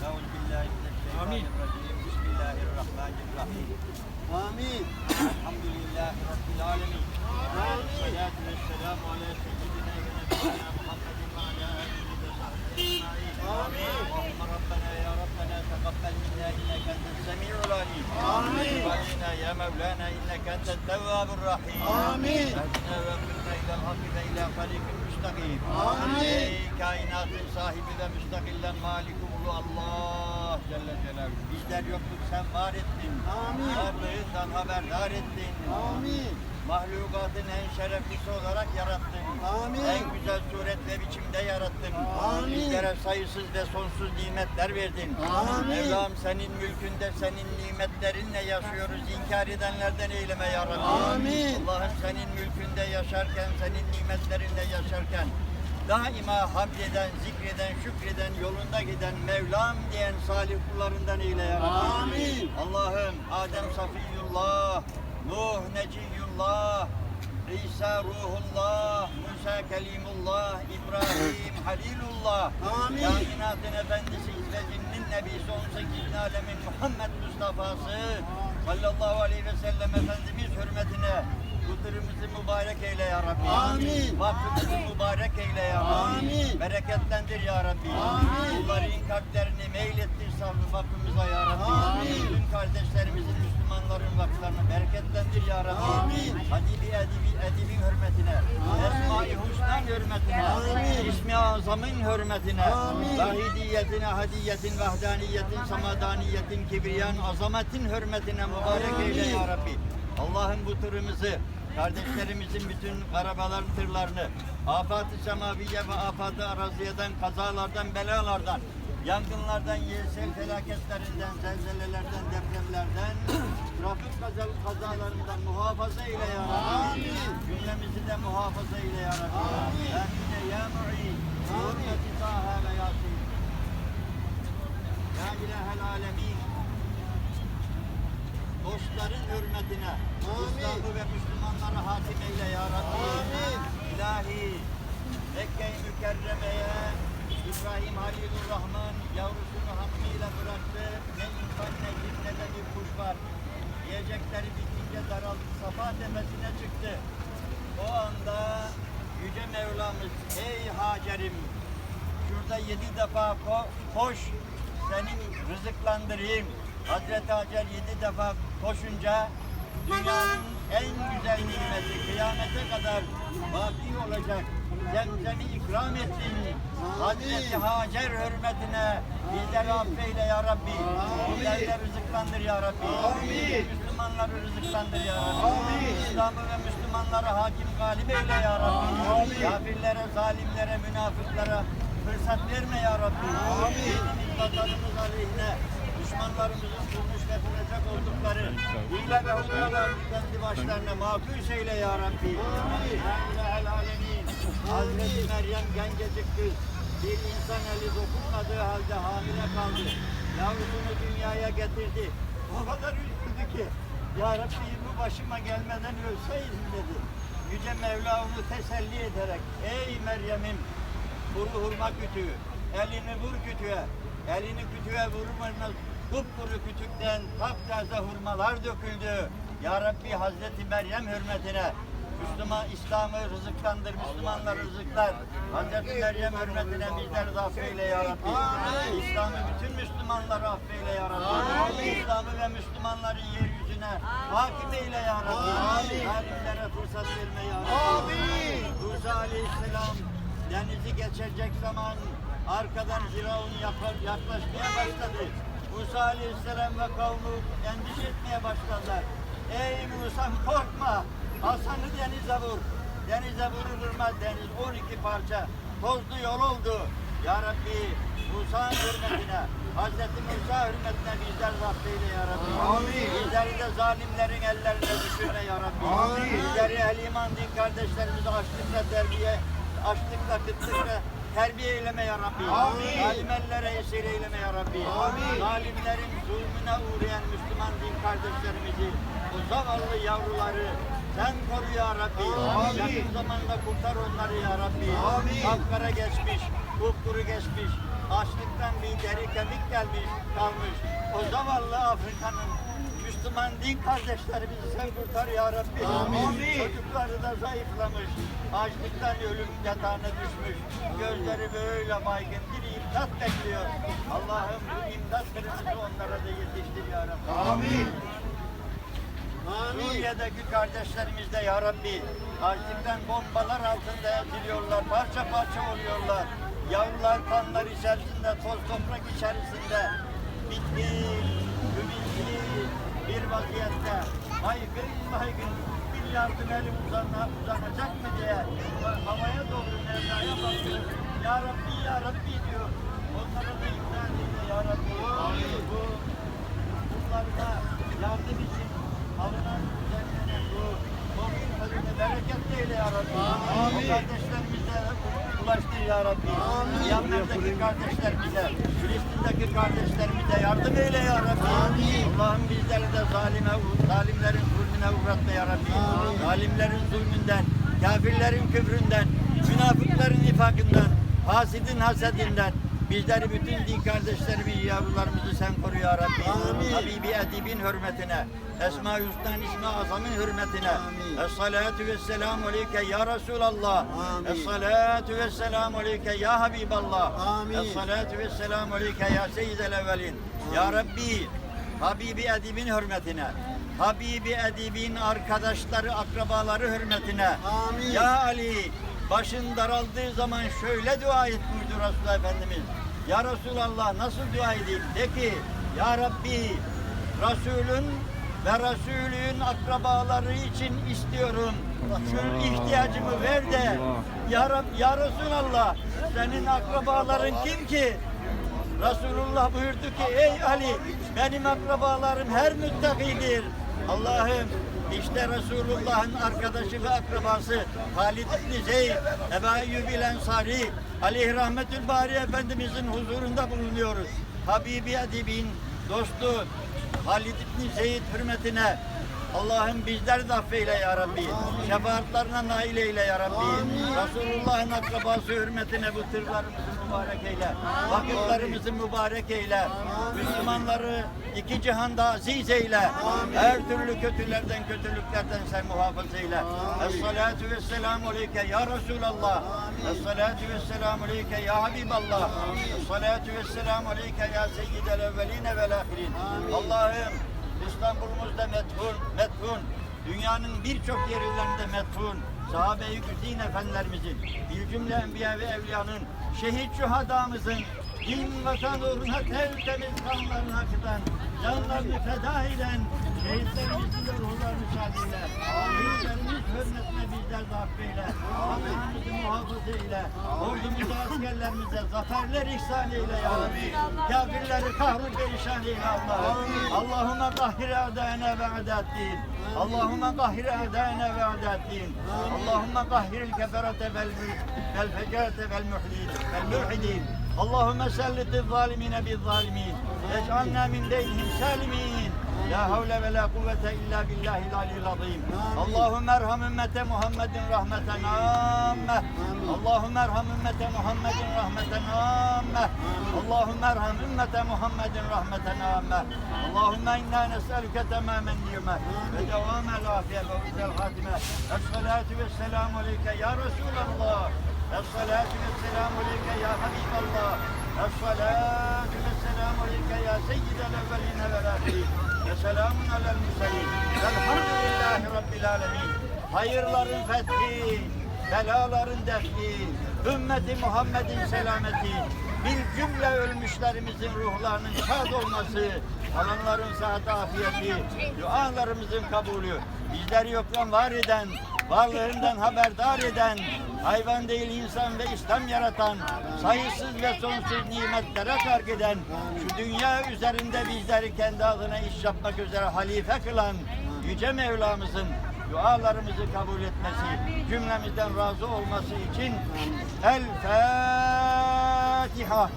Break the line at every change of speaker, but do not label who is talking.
أعوذ بالله من الشيطان
الرجيم.
بسم الله الرحمن الرحيم. آمين. الحمد لله رب العالمين. آمين. والصلاة والسلام على سيدنا ونبينا محمد وعلى
آله
وصحبه أجمعين. آمين. اللهم ربنا يا ربنا تقبل منا إنك
أنت
السميع العليم. آمين. وعلينا يا مولانا إنك أنت
التواب
الرحيم. آمين. أهدنا واغفرنا إلى الحق فإلى خليقك müstakim.
Amin.
Kainatın sahibi ve müstakillen maliki ulu Allah Celle Celaluhu. Bizler yokluk sen var ettin.
Amin.
Varlığından haberdar ettin.
Amin.
Mahlukatın en şereflisi olarak yarattın.
Amin.
En güzel suret ve biçimde yarattın.
Amin.
Bizlere sayısız ve sonsuz nimetler verdin.
Amin.
Mevlam senin mülkünde senin nimetlerinle yaşıyoruz. İnkar edenlerden eyleme ya Rabbi.
Amin.
Allah'ım senin mülkünde yaşarken, senin nimetlerinle yaşarken daima hamd eden, zikreden, şükreden, yolunda giden Mevlam diyen salih kullarından eyle ya Rabbi.
Amin.
Allah'ım Adem Safiyullah, Nuh Neciyullah, İsa Ruhullah, Musa Kelimullah, İbrahim Halilullah,
Amin.
Kainatın Efendisi İzzecinin Nebisi 18 alemin Muhammed Mustafa'sı sallallahu aleyhi ve sellem Efendimiz hürmetine Kudrimizi mübarek eyle ya Rabbi.
Amin.
Vakfımızı mübarek eyle ya Rabbi.
Amin.
Bereketlendir ya Rabbi.
Amin.
Kulların kalplerini meylettir sabrı vakfımıza ya Rabbi.
Amin.
Bütün kardeşlerimizin, Müslümanların vakflarını bereketlendir ya Rabbi.
Amin.
Hadibi edibi, edibin hürmetine. Esma-i Hüsna'nın hürmetine.
Amin.
İsmi Azam'ın hürmetine.
Amin.
Vahidiyetine, hadiyetin, vahdaniyetin, samadaniyetin, kibriyan, azametin hürmetine mübarek eyle ya Rabbi. Allah'ın bu tırımızı, kardeşlerimizin bütün arabaların tırlarını, afat-ı semaviye ve afat-ı araziyeden, kazalardan, belalardan, yangınlardan, yelsel felaketlerinden, zelzelelerden, depremlerden, trafik kaza- kazalarından muhafaza eyle ya Rabbi. Cümlemizi de muhafaza eyle ya Rabbi. Amin. Ya mu'in. Hürmeti Taha ve Yasin. Ya ilahel alemin. Dostların hürmetine İslam'ı ve Müslümanları hakim eyle ya Rabbi.
Amin.
İlahi Mekke-i Mükerreme'ye İbrahim Halilur Rahman yavrusunu hamliyle bıraktı. Ne insan ne cin ne de bir kuş var. Yiyecekleri bitince daraldı. Safa tepesine çıktı. O anda Yüce Mevlamız ey Hacer'im şurada yedi defa ko- koş senin rızıklandırayım. Hazreti Hacer yedi defa koşunca dünyanın en güzel nimeti kıyamete kadar baki olacak. Zemzemi ikram ettin. Hazreti Hacer hürmetine bizleri affeyle ya Rabbi. Bizleri rızıklandır ya Rabbi. Müslümanları rızıklandır ya Rabbi. İslam'ı ve Müslümanları hakim galip eyle ya Rabbi. Kafirlere, zalimlere, münafıklara fırsat verme ya Rabbi. Dinimiz, vatanımız aleyhine düşmanlarımızın kurmuş ve kuracak oldukları hile ve hudalar kendi başlarına makus eyle ya Rabbi. Ya ilahel alemin. Hazreti Meryem gencecik kız bir insan eli dokunmadığı halde hamile kaldı. Yavrusunu dünyaya getirdi. O kadar üzüldü ki Ya Rabbi bu başıma gelmeden ölseydim dedi. Yüce Mevla onu teselli ederek Ey Meryem'im kuru hurma kütüğü elini vur kütüğe elini kütüğe vurmanız kupkuru kütükten taptaze hurmalar döküldü. Ya Rabbi Hazreti Meryem hürmetine Müslüman İslam'ı rızıklandır, Müslümanları rızıklar. Hazreti Meryem hürmetine bizleri de affeyle ya Rabbi. İslam'ı bütün Müslümanları affeyle ya Rabbi. İslam'ı ve Müslümanların yeryüzüne hakim eyle ya Rabbi. Zalimlere fırsat verme ya Rabbi. Musa Aleyhisselam denizi geçecek zaman arkadan Firavun yakla- yaklaşmaya başladı. Musa Aleyhisselam ve kavmi endişe etmeye başladılar. Ey Musa korkma. Hasan'ı denize vur. Denize vurur vurmaz deniz 12 parça. Tozlu yol oldu. Ya Rabbi Musa'nın hürmetine, Hazreti Musa hürmetine bizler zapt eyle ya Rabbi.
Amin.
Bizleri de zalimlerin ellerine düşürme ya Rabbi.
Amin.
Bizleri el iman din kardeşlerimizi açlıkla terbiye, açlıkla kıtlıkla terbiye eyleme ya Rabbi.
Amin.
Zalim ellere esir eyleme ya Rabbi.
Amin.
Zalimlerin zulmüne uğrayan Müslüman din kardeşlerimizi, o zavallı yavruları sen koru ya Rabbi.
Amin.
Yakın zamanda kurtar onları ya Rabbi.
Amin.
Kapkara geçmiş, kupkuru geçmiş. Açlıktan bir deri kemik gelmiş, kalmış. O zavallı Afrika'nın Müslüman din kardeşlerimizi sen kurtar ya Rabbi.
Amin.
Çocukları da zayıflamış. Açlıktan ölüm yatağına düşmüş. Gözleri böyle baygın bir imdat bekliyor. Allah'ım bu imdat kırmızı onlara da yetiştir ya Rabbi.
Amin. Amin.
Suriye'deki kardeşlerimiz de ya Rabbi açlıktan bombalar altında eziliyorlar, parça parça oluyorlar. Yavrular kanlar içerisinde, toz toprak içerisinde bitkin, ümitli bir vaziyette baygın baygın bir yardım eli uzana, uzanacak mı diye havaya doğru Mevla'ya bakıyor. Ya Rabbi, Ya Rabbi diyor. Onlara da ikna eyle Ya Rabbi. Bu bunlarına yardım için alınan düzenlenen bu komşu önüne bereket eyle ya Rabbi.
Amin.
O kardeşlerimize ulaştır ya Rabbi. Yanlardaki kardeşlerimize, Filistin'deki kardeşlerimize yardım eyle ya Rabbi. Allah'ım bizleri de zalime, zalimlerin zulmüne uğratma ya Rabbi. Zalimlerin zulmünden, kafirlerin küfründen, münafıkların nifakından, hasidin hasedinden, Bizleri bütün din kardeşlerimi, yavrularımızı sen koru ya Rabbi.
Amin.
Habibi Edib'in hürmetine, Esma-i Hüsna'nın ismi azamın hürmetine.
Amin.
Es-salatu ve selamu aleyke ya Resulallah.
Amin.
Es-salatu ve selamu aleyke ya Habiballah.
Amin.
Es-salatu ve selamu aleyke ya Seyyidel evvelin. Ya Rabbi, Habibi Edib'in hürmetine. Habibi Edib'in arkadaşları, akrabaları hürmetine.
Amin.
Ya Ali, başın daraldığı zaman şöyle dua et buyurdu Resulullah Efendimiz. Ya Resulallah nasıl dua edeyim? De ki, Ya Rabbi, Resulün ve Resulün akrabaları için istiyorum. Şu ihtiyacımı ver de, Ya, Rab, ya Resulallah, senin akrabaların kim ki? Resulullah buyurdu ki ey Ali benim akrabalarım her müttakidir. Allah'ım işte Resulullah'ın arkadaşı ve akrabası Halid İbni Zeyd, Ebu Eyyub el Ensari, Aleyh Rahmetül Bari Efendimizin huzurunda bulunuyoruz. Habibi Edib'in dostu Halid İbni Zeyd hürmetine Allah'ım bizleri de affeyle ya Rabbi. Şefaatlerine nail eyle ya Rabbi. Resulullah'ın akrabası hürmetine bu tırlarımızı mübarek eyle. Vakıflarımızı mübarek eyle. Müslümanları iki cihanda aziz eyle. Her türlü kötülerden, kötülüklerden sen muhafaza eyle. Es-salatu ve selamu aleyke ya Resulallah. Es-salatu ve selamu aleyke ya Habiballah. Es-salatu ve selamu aleyke ya Seyyidel evveline vel ahirin. Allah'ım İstanbul'umuzda methun, methun. Dünyanın birçok yerlerinde methun. Sahabe-i Güzin efendilerimizin, bir cümle enbiya ve evliyanın, şehit şuhadamızın, din vatan uğruna tertemiz kanlarını akıtan, canlarını feda eden, şehitlerimizin de ruhlarını şad eyle. Şehitlerimiz hürmetine bizler de affeyle. Vatanımızı muhafaza eyle. Ordumuza, askerlerimize zaferler ihsan eyle ya Rabbi. Kafirleri kahru perişan eyle Allah. Allahümme kahhir a'dâne ve a'dâddin. Allahümme kahhir a'dâne ve a'dâddin. Allahümme kahhiril keferete vel vel fecerete vel muhdin vel. Allahümme sellitil zalimine bil zalimin. Ec'alna min deynihim salimin. La havle ve la kuvvete illa billahil aliyyil azim. Allahümme erham ümmete Muhammedin rahmeten amme. Allahümme erham ümmete Muhammedin rahmeten amme. Allahümme erham ümmete Muhammedin rahmeten amme. Allahümme inna nes'eluke temamen niyme ve devamel afiye ve güzel hatime. Es-salatu ve selamu aleyke ya Resulallah. Es-salatu ve selamu aleyke ya Habiballah. Es-salatu ve selamu aleyke ya seyyidel evveline vel ahirin. Ve selamun alel murselin. Velhamdülillahi Rabbil alemin. Hayırların fethi, belaların defi, ümmeti Muhammed'in selameti, bir cümle ölmüşlerimizin ruhlarının şad olması, kalanların sıhhat afiyeti, dualarımızın kabulü, bizleri yoktan var eden, varlığından haberdar eden, hayvan değil insan ve İslam yaratan, sayısız ve sonsuz nimetlere kark eden, şu dünya üzerinde bizleri kendi adına iş yapmak üzere halife kılan Yüce Mevlamızın dualarımızı kabul etmesi, cümlemizden razı olması için El Fatiha.